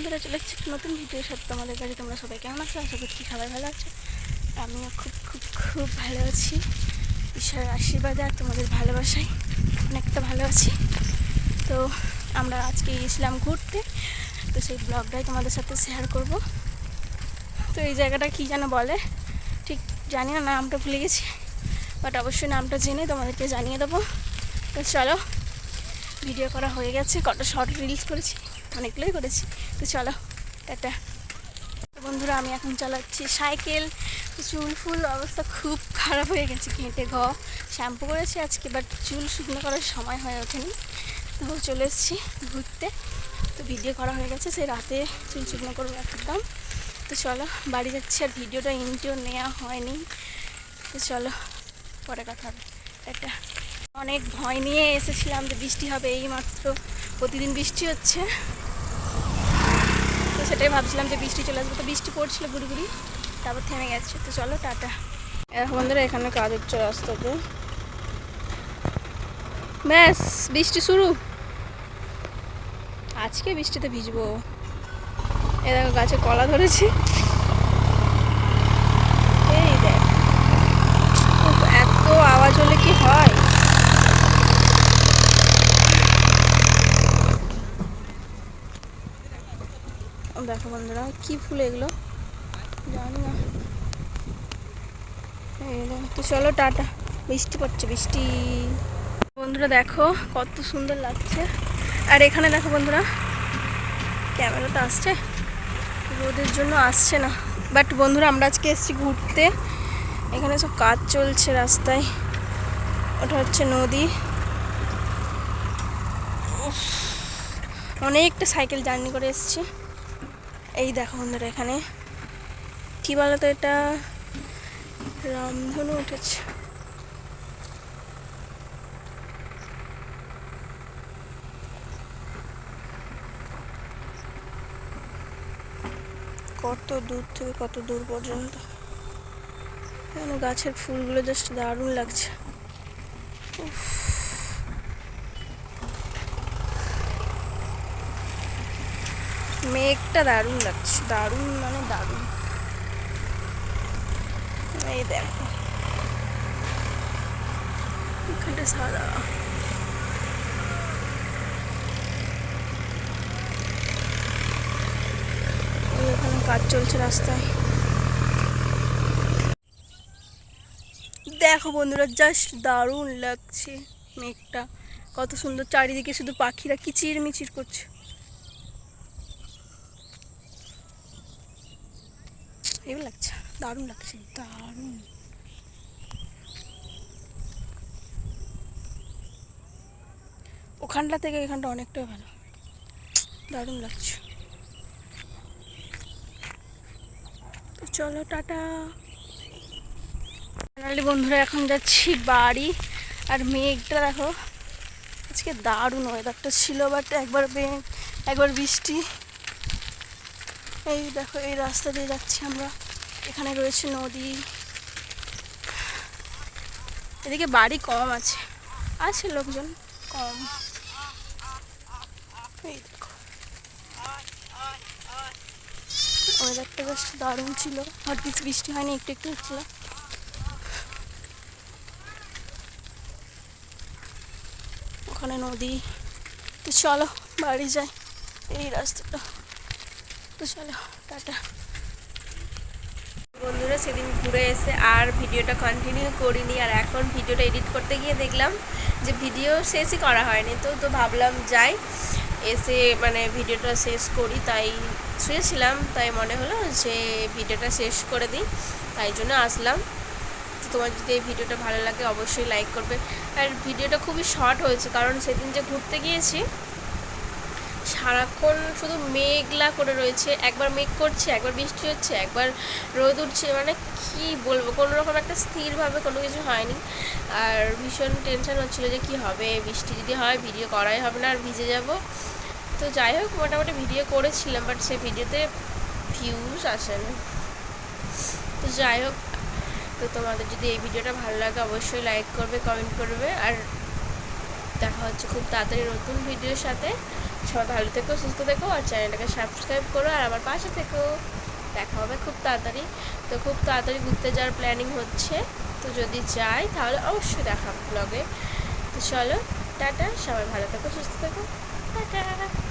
বন্ধুরা চলে এসেছি নতুন ভিডিও সাথে তোমাদের কাছে। তোমরা সবাই কেমন আছো? আশা করছি সবাই ভালো আছো। আমিও খুব খুব খুব ভালো আছি। ঈশ্বরের আশীর্বাদে আর তোমাদের ভালোবাসায় অনেকটা ভালো আছি। তো আমরা আজকে গিয়েছিলাম ঘুরতে। তো সেই ব্লগটাই তোমাদের সাথে শেয়ার করব। তো এই জায়গাটা কী যেন বলে? ঠিক জানি না, নামটা ভুলে গেছি। বাট অবশ্যই নামটা জেনে তোমাদেরকে জানিয়ে দেবো। তো চলো ভিডিও করা হয়ে গেছে। কত শর্ট রিলস করেছি। অনেকগুলোই করেছি। তো চলো তো বন্ধুরা, আমি এখন চালাচ্ছি সাইকেল। চুল ফুল অবস্থা খুব খারাপ হয়ে গেছে ঘেঁটে ঘ। শ্যাম্পু করেছি আজকে বাট চুল শুকনো করার সময় হয়ে ওঠেনি। তো চলে এসেছি ঘুরতে। তো ভিডিও করা হয়ে গেছে, সেই রাতে চুল শুকনো করব একদম। তো চলো, বাড়ি যাচ্ছি আর ভিডিওটা ইনটিও নেওয়া হয়নি। তো চলো, পরে কথা হবে। একটা অনেক ভয় নিয়ে এসেছিলাম যে বৃষ্টি হবে এই মাত্র প্রতিদিন বৃষ্টি হচ্ছে। তো সেটাই ভাবছিলাম যে বৃষ্টি চলে আসবে। তো বৃষ্টি পড়ছিল গুড়ি গুড়ি তারপর থেমে গেছে। তো চলো, টাটা। এখন বন্ধুরা, এখানে কাজ হচ্ছে রাস্তাতে। ব্যাস, বৃষ্টি শুরু। আজকে বৃষ্টিতে ভিজবো। এ দেখো, গাছে কলা ধরেছে এই দেখ উফ, এত আওয়াজ হলে কি হয় ও দেখো বন্ধুরা, কি ফুল এগুলো? জানি না। তো চলো টাটা। বৃষ্টি পড়ছে, বৃষ্টি। বন্ধুরা দেখো, কত সুন্দর লাগছে। আর এখানে দেখো বন্ধুরা ক্যামেরা তো আসছে। রোদের জন্য আসছে না। বাট বন্ধুরা, আমরা আজকে এসেছি ঘুরতে। এখানে সব কাজ চলছে রাস্তায়। ওটা হচ্ছে নদী। অনেকটা সাইকেল জার্নি করে এসেছি। এই দেখো বন্ধুরা এখানে। কি বলো তো এটা? রামধনু উঠেছে। কত দূর থেকে কত দূর পর্যন্ত। গাছের ফুলগুলো জাস্ট দারুণ লাগছে। উফ। মেঘটা দারুণ লাগছে। দারুণ মানে দারুণ। এই দেখো। সাদা। কাজ চলছে রাস্তায়। দেখো বন্ধুরা, জাস্ট দারুণ লাগছে মেঘটা। কত সুন্দর, চারিদিকে শুধু পাখিরা কিচির মিচির করছে। এগুলো লাগছে, দারুণ লাগছে, দারুণ। ওখানটা থেকে এখানটা অনেকটাই ভালো। দারুণ লাগছে। তো চলো, টাটা। ফাইনালি বন্ধুরা, এখন যাচ্ছি বাড়ি। আর মেঘটা দেখো, আজকে দারুণ ওয়েদারটা ছিল বাট একবার একবার বৃষ্টি। এই দেখো, এই রাস্তা দিয়ে যাচ্ছি আমরা। এখানে রয়েছে নদী। এদিকে বাড়ি কম আছে। আছে লোকজন কম। ওয়েদারটা বেশ দারুণ ছিল। কিছু বৃষ্টি হয়নি, একটু একটু হচ্ছিল। ওখানে নদী। তো চলো, বাড়ি যাই। এই রাস্তাটা। তো চলো, টাটা। বন্ধুরা সেদিন ঘুরে এসে আর ভিডিওটা কন্টিনিউ করিনি, আর এখন ভিডিওটা এডিট করতে গিয়ে দেখলাম যে ভিডিও শেষই করা হয়নি, তো তো ভাবলাম যাই, এসে মানে ভিডিওটা শেষ করি, তাই শুয়েছিলাম, তাই মনে হলো যে ভিডিওটা শেষ করে দিই, তাই জন্য আসলাম। তো তোমার যদি এই ভিডিওটা ভালো লাগে অবশ্যই লাইক করবে, আর ভিডিওটা খুবই শর্ট হয়েছে, কারণ সেদিন যে ঘুরতে গিয়েছি সারাক্ষণ শুধু মেঘলা করে রয়েছে। একবার মেঘ করছে, একবার বৃষ্টি হচ্ছে, একবার রোদ উঠছে মানে কি বলব? কোনো রকম একটা স্থিরভাবে কোনো কিছু হয়নি। আর ভীষণ টেনশন হচ্ছিল যে কি হবে? বৃষ্টি যদি হয় ভিডিও করাই হবে না, আর ভিজে যাব। তো যাই হোক, মোটামুটি ভিডিও করেছিলাম বাট সেই ভিডিওতে ভিউজ আসে না তো যাই হোক, তো তোমাদের যদি এই ভিডিওটা ভালো লাগে, অবশ্যই লাইক করবে কমেন্ট করবে, আর দেখা হচ্ছে খুব তাড়াতাড়ি নতুন ভিডিওর সাথে। সবাই ভালো থেকো, সুস্থ থেকো আর চ্যানেলটাকে সাবস্ক্রাইব করো আর আমার পাশে থেকো। দেখা হবে খুব তাড়াতাড়ি। তো খুব তাড়াতাড়ি ঘুরতে যাওয়ার প্ল্যানিং হচ্ছে। তো যদি যাই তাহলে অবশ্যই দেখা ব্লগে তো চলো, টাটা, সবাই ভালো থেকো, সুস্থ থেকো। টাটা।